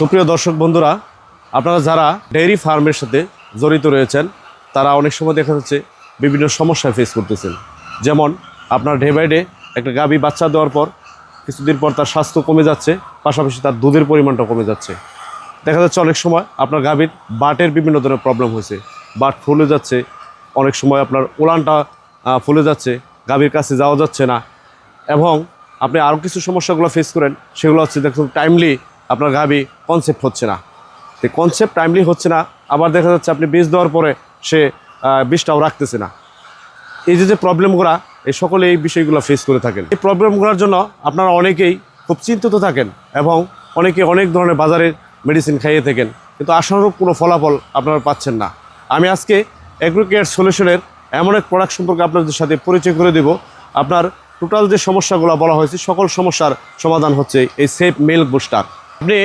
সুপ্রিয় দর্শক বন্ধুরা, আপনারা যারা ডেইরি ফার্মের সাথে জড়িত রয়েছেন, তারা অনেক সময় দেখা যাচ্ছে বিভিন্ন সমস্যা ফেস করতেছেন। যেমন আপনার ডে বাই ডে একটা গাভী বাচ্চা দেওয়ার পর কিছুদিন পর তার স্বাস্থ্য কমে যাচ্ছে, পাশাপাশি তার দুধের পরিমাণটা কমে যাচ্ছে। দেখা যাচ্ছে অনেক সময় আপনার গাভীর বাটের বিভিন্ন ধরনের প্রবলেম হয়েছে, বাট ফুলে যাচ্ছে, অনেক সময় আপনার উলানটা ফুলে যাচ্ছে, গাভীর কাছে যাওয়া যাচ্ছে না। এবং আপনি আরও কিছু সমস্যাগুলো ফেস করেন, সেগুলো হচ্ছে দেখুন টাইমলি আপনার গাভী কনসেপ্ট হচ্ছে না। তো কনসেপ্ট টাইমলি হচ্ছে না। আবার দেখা যাচ্ছে আপনি বীজ দেওয়ার পরে সে বীজটাও রাখতেছে না। এই যে যে প্রবলেমগুলো এই সকলে এই বিষয়গুলো ফেস করে থাকেন। এই প্রবলেমগুলোর জন্য আপনারা অনেকেই খুব চিন্তিত থাকেন এবং অনেকে অনেক ধরনের বাজারের মেডিসিন খাইয়ে থাকেন। কিন্তু আশানুরূপ কোনো ফলাফল আপনারা পাচ্ছেন না। আমি আজকে অ্যাগ্রিকেয়ার সলিউশনের এমন এক প্রোডাক্ট সম্পর্কে আপনাদের সাথে পরিচয় করে দেব। আপনার টোটাল যে সমস্যাগুলো বলা হয়েছে, সকল সমস্যার সমাধান হচ্ছে এই সেফ মিল্ক বুস্টার আপনি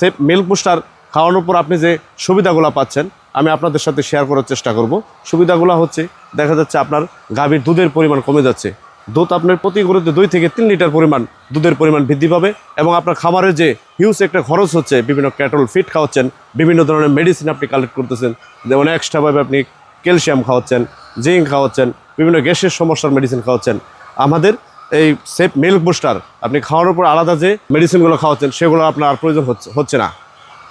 সেফ মিল্ক বুস্টার খাওয়ানোর পর আপনি যে সুবিধাগুলো পাচ্ছেন, আমি আপনাদের সাথে শেয়ার করার চেষ্টা করব। সুবিধাগুলো হচ্ছে, দেখা যাচ্ছে আপনার গাভীর দুধের পরিমাণ কমে যাচ্ছে। দুধ আপনার প্রতি গরুতে দুই থেকে তিন লিটার পরিমাণ দুধের পরিমাণ বৃদ্ধি পাবে এবং আপনার খামারের যে হিউজ একটা খরচ হচ্ছে, বিভিন্ন ক্যাটল ফিট খাওয়াচ্ছেন, বিভিন্ন ধরনের মেডিসিন আপনি কালেক্ট করতেছেন, যেমন এক্সট্রাভাবে আপনি ক্যালসিয়াম খাওয়াচ্ছেন জিঙ্ক খাওয়াচ্ছেন, বিভিন্ন গ্যাসের সমস্যার মেডিসিন খাওয়াচ্ছেন। আমাদের এই সেফ মিল্ক বুস্টার আপনি খাওয়ানোর উপর আলাদা যে মেডিসিনগুলো খাওয়াচ্ছেন, সেগুলো আপনার আর প্রয়োজন হচ্ছে হচ্ছে না।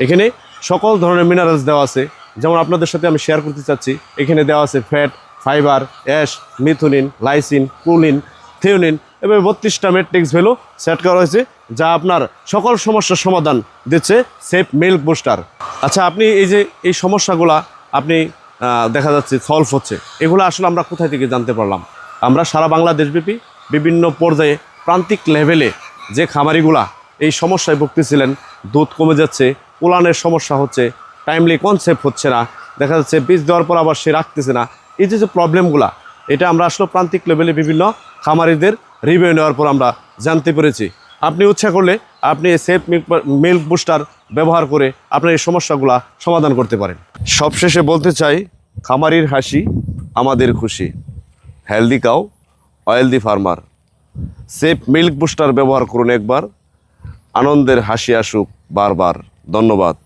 এখানে সকল ধরনের মিনারেলস দেওয়া আছে। যেমন আপনাদের সাথে আমি শেয়ার করতে চাচ্ছি, এখানে দেওয়া আছে fat fibre ash methionine lysine choline threonine এবং বত্রিশটা মেট্রিক্স ভ্যালু সেট করা হয়েছে, যা আপনার সকল সমস্যার সমাধান দিচ্ছে সেফ মিল্ক বুস্টার আচ্ছা আপনি এই যে এই সমস্যাগুলা আপনি দেখা যাচ্ছে সলভ হচ্ছে। এগুলো আসলে আমরা কোথায় থেকে জানতে পারলাম? আমরা সারা বাংলাদেশব্যাপী বিভিন্ন পর্যায়ে প্রান্তিক লেভেলে যে খামারিগুলা এই সমস্যায় ভুগতেছিলেন, দুধ কমে যাচ্ছে, উলানের সমস্যা হচ্ছে টাইমলি কনসেপ্ট হচ্ছে না, দেখা যাচ্ছে বীজ দেওয়ার পর আবার সে রাখতেছে না। এই যে যে প্রবলেমগুলা এটা আমরা আসলে প্রান্তিক লেভেলে বিভিন্ন খামারিদের রিভিউ নেওয়ার পর আমরা জানতে পেরেছি। আপনি ইচ্ছা করলে আপনি সেফ মিল্ক মিল্ক বুস্টার ব্যবহার করে আপনার এই সমস্যাগুলা সমাধান করতে পারেন। সবশেষে বলতে চাই, খামারির হাসি আমাদের খুশি। Healthy cow wealthy farmer safe milk booster ব্যবহার করুন একবার। আনন্দের হাসি আসুক বারবার। ধন্যবাদ।